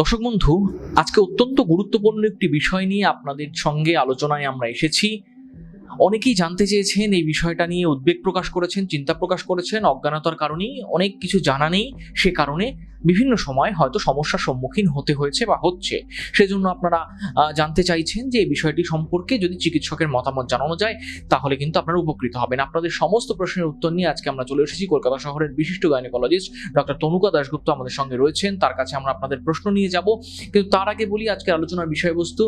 দর্শক বন্ধু, আজকে অত্যন্ত গুরুত্বপূর্ণ একটি বিষয় নিয়ে আপনাদের সঙ্গে আলোচনায় আমরা এসেছি। অনেকেই জানতে চেয়েছেন এই বিষয়টা নিয়ে, উদ্বেগ প্রকাশ করেছেন, চিন্তা প্রকাশ করেছেন, অজ্ঞানতার কারণেই, অনেক কিছু জানা নেই, সে কারণে বিভিন্ন সময় হয়তো সমস্যার সম্মুখীন হতে হয়েছে বা হচ্ছে। সেজন্য আপনারা জানতে চাইছেন যে এই বিষয়টি সম্পর্কে যদি চিকিৎসকের মতামত জানানো যায়, তাহলে কিন্তু আপনারা উপকৃত হবেন। আপনাদের সমস্ত প্রশ্নের উত্তর নিয়ে আজকে আমরা চলে এসেছি কলকাতা শহরের বিশিষ্ট গাইনোকোলজিস্ট ডক্টর তনুকা দাশগুপ্ত আমাদের সঙ্গে রয়েছেন। তার কাছে আমরা আপনাদের প্রশ্ন নিয়ে যাব। কিন্তু তার আগে বলি, আজকের আলোচনার বিষয়বস্তু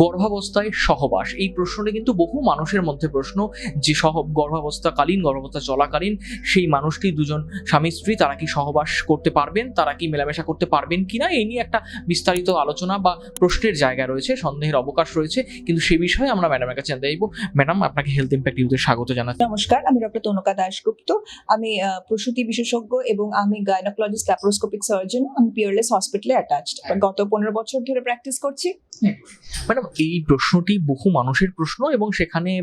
গর্ভাবস্থায় সহবাস। এই প্রশ্নটা কিন্তু বহু মানুষের মধ্যে প্রশ্ন যে সহ, গর্ভাবস্থাকালীন, গর্ভাবস্থা চলাকালীন সেই মানুষটি দুজন স্বামী স্ত্রী তারা কি সহবাস করতে পারবেন? তারা কি মেলামেশা করতে পারবেন কিনা এই নিয়ে একটা বিস্তারিত আলোচনা বা প্রশ্নের জায়গা রয়েছে, সন্দেহের অবকাশ রয়েছে, কিন্তু সে বিষয়ে আমরা ম্যাডামের কাছে জানতে চাইব। ম্যাডাম, আপনাকে হেলথ ইম্প্যাক্ট ইউতে স্বাগত জানাচ্ছি। নমস্কার, আমি ডক্টর তনুকা দাশগুপ্ত। আমি প্রসূতি বিশেষজ্ঞ এবং আমি গাইনোকোলজিস্ট ল্যাপারোস্কোপিক সার্জন আমি পিয়ারলেস হসপিটালে অ্যাটাচড গত পনেরো বছর ধরে প্র্যাকটিস করছি। ম্যাডাম এই প্রশ্নটি বহু মানুষের প্রশ্ন এবং সেখানে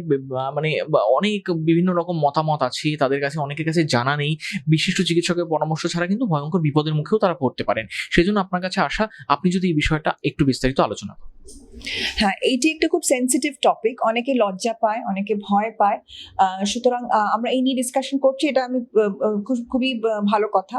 মানে অনেক বিভিন্ন রকম মতামত আছে, তাদের কাছে, অনেকের কাছে জানা নেই। বিশিষ্ট চিকিৎসকের পরামর্শ ছাড়া কিন্তু ভয়ঙ্কর বিপদের মুখেও তারা পড়তে পারেন। সেজন্য আপনার কাছে আসা, আপনি যদি এই বিষয়টা একটু বিস্তারিত আলোচনা করেন। হ্যাঁ এইটি একটা খুব সেন্সিটিভ টপিক অনেকে লজ্জা পায়, অনেকে ভয় পায়। সুতরাং আমরা এই নিয়ে ডিসকাশন করছি, এটা আমি খুবই ভালো কথা।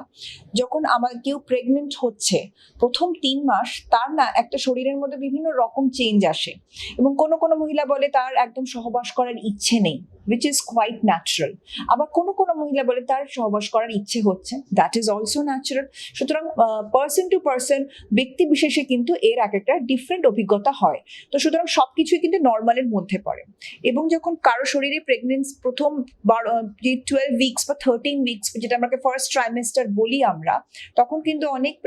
যখন আমার কেউ প্রেগনেন্ট হচ্ছে, প্রথম তিন মাস তার না একটা শরীরের মধ্যে বিভিন্ন রকম চেঞ্জ আসে এবং কোনো কোনো মহিলা বলে তার একদম সহবাস করার ইচ্ছে নেই উইচ ইজ কোয়াইট ন্যাচারাল আবার কোনো কোনো মহিলা বলে তার সহবাস করার ইচ্ছে হচ্ছে দ্যাট ইজ অলসো ন্যাচারাল সুতরাং পার্সন টু পার্সন ব্যক্তি বিশেষে কিন্তু এর এক একটা ডিফারেন্ট অভিজ্ঞতা হয়। তো সুতরাং সবকিছুই কিন্তু নর্মালের মধ্যে পড়ে। এবং যখন কারও শরীরে প্রেগনেন্স প্রথম যে টুয়েলভ উইকস বা থার্টিন উইকস যেটা আমাকে ফার্স্ট ট্রাইমেস্টার বলি আমরা, তখন কিন্তু অনেক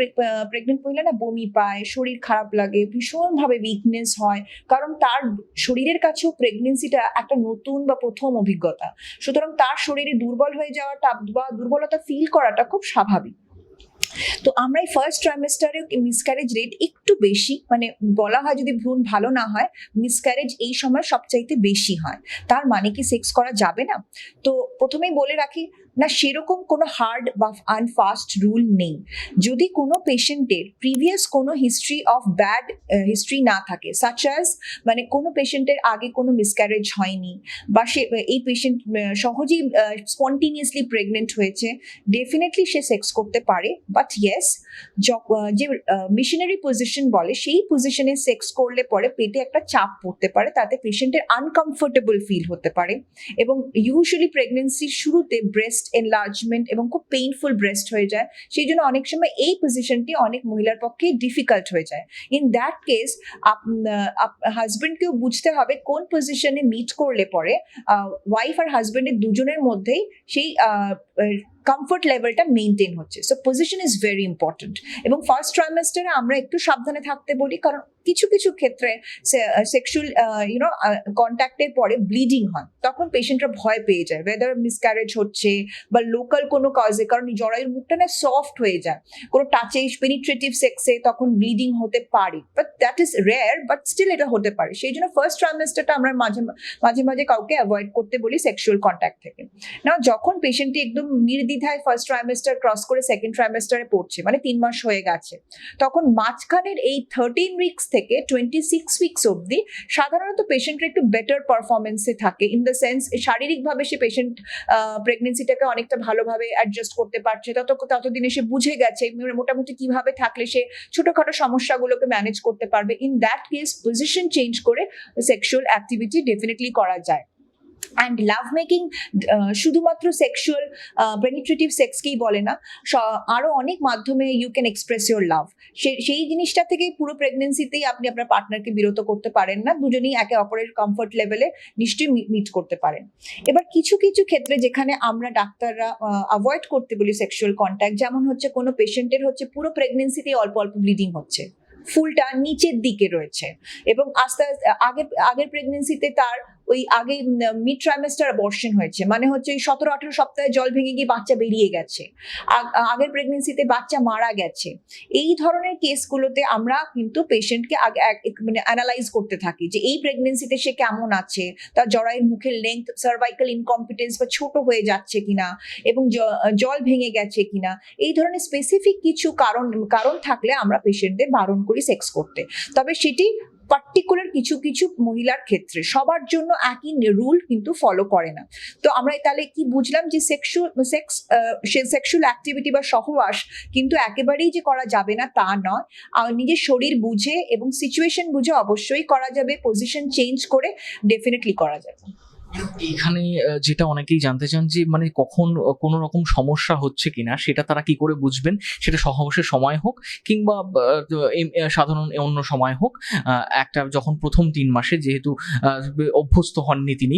প্রেগনেন্ট মহিলা না বমি পায়, শরীর খারাপ লাগে, ভীষণভাবে উইকনেস হয়। কারণ তার শরীরের কাছেও প্রেগনেন্সিটা একটা নতুন বা প্রথম অভিজ্ঞতা। সুতরাং তার শরীরে দুর্বল হয়ে যাওয়াটা বা দুর্বলতা ফিল করাটা খুব স্বাভাবিক। তো আমরা এই ফার্স্ট ট্রাইমেস্টারে মিসক্যারেজ রেট একটু বেশি মানে বলা হয় যদি ভ্রূণ ভালো না হয় মিসক্যারেজ এই সময় সবচাইতে বেশি হয়। তার মানে কি সেক্স করা যাবে না? তো প্রথমেই বলে রাখি, না সেরকম কোনো হার্ড বা আনফাস্ট রুল নেই। যদি কোনো পেশেন্টের প্রিভিয়াস কোনো হিস্ট্রি অফ ব্যাড হিস্ট্রি না থাকে সাচ অ্যাজ মানে কোনো পেশেন্টের আগে কোনো মিসক্যারেজ হয়নি, বা সে, এই পেশেন্ট সহজেই স্পন্টিনিয়াসলি প্রেগনেন্ট হয়েছে ডেফিনেটলি সে সেক্স করতে পারে বাট ইয়েস যে মিশনারি পজিশন বলে, সেই পজিশনে সেক্স করলে পরে পেটে একটা চাপ পড়তে পারে, তাতে পেশেন্টের আনকমফোর্টেবল ফিল হতে পারে এবং ইউজুয়ালি প্রেগনেন্সির শুরুতে ব্রেস্ট এনলার্জমেন্ট এবং খুব পেইনফুল ব্রেস্ট হয়ে যায়, সেই জন্য অনেক সময় এই পজিশনটি অনেক মহিলার পক্ষে ডিফিকাল্ট হয়ে যায়। ইন দ্যাট কেস হাজবেন্ডকেও বুঝতে হবে কোন পজিশনে মিট করলে পরে ওয়াইফ আর হাজবেন্ডের দুজনের মধ্যেই সেই কমফোর্ট লেভেলটা মেনটেন হচ্ছে। So position is very important এবং ফার্স্ট ট্রাইমেস্টারে আমরা একটু সাবধানে থাকতে বলি, কারণ কিছু কিছু ক্ষেত্রে সেক্সুয়াল ইউনো কন্ট্যাক্টের পরে ব্লিডিং হয়। তখন পেশেন্টরা ভয় পেয়ে যায় ওয়েদার মিসক্যারেজ হচ্ছে বা লোকাল কোনো কাজে কারণ জরায়ুর মুখটা না সফট হয়ে যায়। কোনো টাচে পেনিট্রেটিভ সেক্সে তখন ব্লিডিং হতে পারে। But that is rare but still এটা হতে পারে। সেই জন্য ফার্স্ট ট্রাইমেস্টারটা আমরা মাঝে মাঝে মাঝে কাউকে অ্যাভয়েড করতে বলি সেক্সুয়াল কন্ট্যাক্ট থেকে। না যখন পেশেন্টটি একদম নির্দ্বিধায় ফার্স্ট ট্রাইমেস্টার ক্রস করে সেকেন্ড ট্রাইমেস্টারে পড়ছে মানে তিন মাস হয়ে গেছে, তখন মাঝখানের এই থার্টিন উইকস থেকে টোয়েন্টি সিক্স উইকস অবধি সাধারণত পেশেন্টরা একটু বেটার পারফরমেন্সে থাকে ইন দ্য সেন্স শারীরিকভাবে সে পেশেন্ট প্রেগনেন্সিটাকে অনেকটা ভালোভাবে অ্যাডজাস্ট করতে পারছে। তত ততদিনে সে বুঝে গেছে মোটামুটি কীভাবে থাকলে সে ছোটোখাটো সমস্যাগুলোকে ম্যানেজ করতে পারবে। In that case position change করে সেক্সুয়াল অ্যাক্টিভিটি ডেফিনেটলি করা যায়। অ্যান্ড লাভ মেকিং শুধুমাত্র সেক্সুয়াল পেনিট্রেটিভ সেক্সকেই বলে না আরও অনেক মাধ্যমে you can express your love সেই জিনিসটা থেকেই পুরো প্রেগনেন্সিতেই আপনি আপনার পার্টনারকে বিরত করতে পারেন না, দুজনেই একে অপরের কমফর্ট লেভেলে নিশ্চয়ই মিট করতে পারেন। এবার কিছু কিছু ক্ষেত্রে যেখানে আমরা ডাক্তাররা অ্যাভয়েড করতে বলি সেক্সুয়াল কন্ট্যাক্ট যেমন হচ্ছে কোনো পেশেন্টের হচ্ছে পুরো প্রেগনেন্সিতেই অল্প অল্প ব্লিডিং হচ্ছে। ফুলটা নিচের দিকে রয়েছে এবং আস্তে আস্তে, আগের আগের প্রেগনেন্সিতে তার ওই আগে মিড ট্রাইমেস্টার অবর্শন হয়েছে। মানে হচ্ছে ওই সতেরো, আঠেরো সপ্তাহে জল ভেঙে গিয়ে বাচ্চা বেরিয়ে গেছে। আগ- আগের প্রেগনেন্সিতে বাচ্চা মারা গেছে। এই ধরনের কেসগুলোতে আমরা কিন্তু পেশেন্টকে মানে অ্যানালাইজ করতে থাকি যে এই প্রেগনেন্সিতে সে কেমন আছে, তার জরায়ুর মুখের লেন্থ সার্ভাইকাল ইনকম্পিটেন্স বা ছোট হয়ে যাচ্ছে কিনা এবং জল ভেঙে গেছে কিনা, এই ধরনের স্পেসিফিক কিছু কারণ কারণ থাকলে আমরা পেশেন্টদের বারণ করি সেক্স করতে। তবে সেটি পার্টিকুলার কিছু কিছু মহিলার ক্ষেত্রে সবার জন্য একই রুল কিন্তু ফলো করে না। তো আমরা তাহলে কি বুঝলাম যে সেক্সুয়াল সেক্স সেক্সুয়াল অ্যাক্টিভিটি বা সহবাস কিন্তু একেবারেই যে করা যাবে না তা নয়। নিজের শরীর বুঝে এবং সিচুয়েশন বুঝে অবশ্যই করা যাবে পজিশন চেঞ্জ করে ডেফিনেটলি করা যাবে। এখানে যেটা অনেকেই জানতে চান যে মানে কখন কোনো রকম সমস্যা হচ্ছে কিনা, সেটা তারা কি করে বুঝবেন? সেটা সহবাসের সময় হোক, কিংবা সাধারণ অন্য সময় হোক একটা যখন প্রথম তিন মাসে যেহেতু অভ্যস্ত হননি তিনি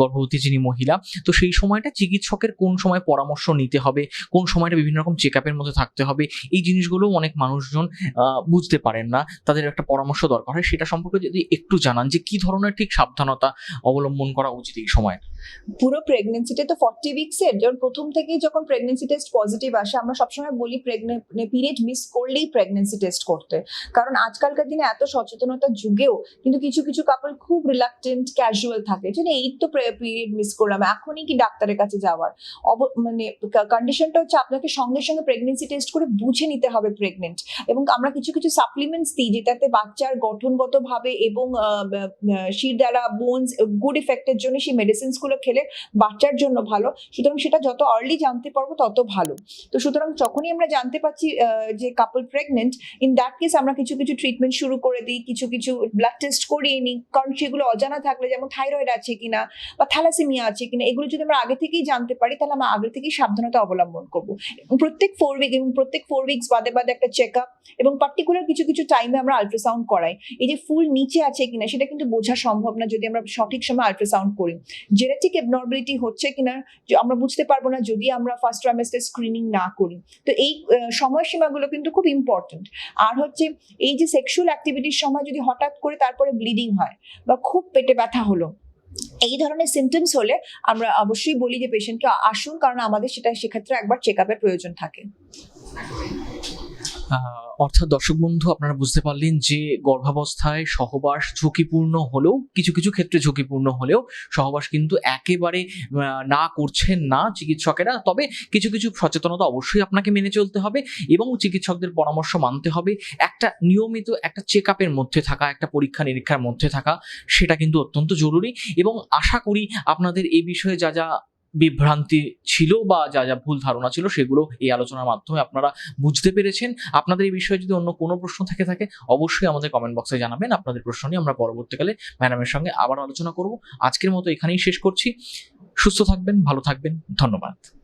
গর্ভবতী যিনি মহিলা, তো সেই সময়টা চিকিৎসকের কোন সময় পরামর্শ নিতে হবে, কোন সময়টা বিভিন্ন রকম চেক আপের মধ্যে থাকতে হবে, এই জিনিসগুলো অনেক মানুষজন বুঝতে পারেন না, তাদের একটা পরামর্শ দরকার হয়। সেটা সম্পর্কে যদি একটু জানান যে, কি ধরনের ঠিক সাবধানতা অবলম্বন করা উচিত এই সময়। পুরো প্রেগনেন্সিতে তো ফর্টি উইক্সের যখন প্রথম থেকেই যখন প্রেগনেন্সি টেস্ট পজিটিভ আসে, আমরা সবসময় বলি পিরিয়ড মিস করলেই প্রেগনেন্সি টেস্ট করতে। কারণ আজকালকার দিনে এত সচেতনতার যুগেও কিন্তু কিছু কিছু কাপল খুব রিলাক্টেন্ট ক্যাজুয়াল থাকে। যে এই তো পিরিয়ড মিস করলাম, এখনই কি ডাক্তারের কাছে যাওয়ার? মানে কন্ডিশনটা হচ্ছে আপনাকে সঙ্গে সঙ্গে প্রেগনেন্সি টেস্ট করে বুঝে নিতে হবে প্রেগনেন্ট এবং আমরা কিছু কিছু সাপ্লিমেন্টস দিই, যেটাতে বাচ্চার গঠনগতভাবে এবং শির দ্বারা বোনস গুড ইফেক্টের জন্য সেই মেডিসিনসগুলো খেলে বাচ্চার জন্য ভালো। সুতরাং সেটা যত আর্লি জানতে পারব তত ভালো। তো সুতরাং যখনই আমরা জানতে পারছি যে couple pregnant in that case আমরা কিছু কিছু ট্রিটমেন্ট শুরু করে দিই, কিছু কিছু ব্লাড টেস্ট করিয়ে নিই। কারণ সেগুলো অজানা থাকলে যেমন থাইরয়েড আছে কিনা বা থ্যালাসেমিয়া আছে কিনা, এগুলো যদি আমরা আগে থেকেই জানতে পারি, তাহলে আমরা আগে থেকেই সাবধানতা অবলম্বন করব। প্রত্যেক ফোর উইক এবং প্রত্যেক ফোর উইকস বাদে বাদে একটা চেক আপ এবং পার্টিকুলার কিছু কিছু টাইমে আমরা আল্ট্রাসাউন্ড করাই। এই যে ফুল নিচে আছে কিনা, সেটা কিন্তু বোঝা সম্ভব না যদি আমরা সঠিক সময় আল্ট্রাসাউন্ড করি। জেনেটিক এবনর্মালিটি হচ্ছে কিনা আমরা বুঝতে পারব না যদি আমরা ফার্স্ট ট্রাইমেস্টার স্ক্রিনিং না করি। তো এই সময়সীমাগুলো কিন্তু খুব ইম্পর্টেন্ট আর হচ্ছে এই যে সেক্সুয়াল অ্যাক্টিভিটির সময় যদি হঠাৎ করে তারপরে ব্লিডিং হয় বা খুব পেটে ব্যথা হলো, এই ধরনের সিমটমস হলে আমরা অবশ্যই বলি যে পেশেন্টকে আসুন, কারণ আমাদের সেটা সেক্ষেত্রে একবার চেক প্রয়োজন থাকে। অর্থাৎ দর্শক বন্ধু, আপনারা বুঝতে পারলেন যে গর্ভাবস্থায় সহবাস ঝুঁকিপূর্ণ হলেও, কিছু কিছু ক্ষেত্রে ঝুঁকিপূর্ণ হলেও সহবাস কিন্তু একেবারে না করছেন না চিকিৎসকেরা। তবে কিছু কিছু সচেতনতা অবশ্যই আপনাকে মেনে চলতে হবে এবং চিকিৎসকদের পরামর্শ মানতে হবে। একটা নিয়মিত একটা চেক আপের মধ্যে থাকা, একটা পরীক্ষা নিরীক্ষার মধ্যে থাকা, সেটা কিন্তু অত্যন্ত জরুরি এবং আশা করি আপনাদের এই বিষয়ে যা যা বিভ্রান্তি ছিল বা যা যা ভুল ধারণা ছিল সেগুলো এই আলোচনার মাধ্যমে আপনারা বুঝতে পেরেছেন। আপনাদের এই বিষয়ে যদি অন্য কোনো প্রশ্ন থেকে থাকে, অবশ্যই আমাদের কমেন্ট বক্সে জানাবেন। আপনাদের প্রশ্ন নিয়ে আমরা পরবর্তীকালে ম্যাডামের সঙ্গে আবার আলোচনা করব। আজকের মতো এখানেই শেষ করছি। সুস্থ থাকবেন, ভালো থাকবেন। ধন্যবাদ।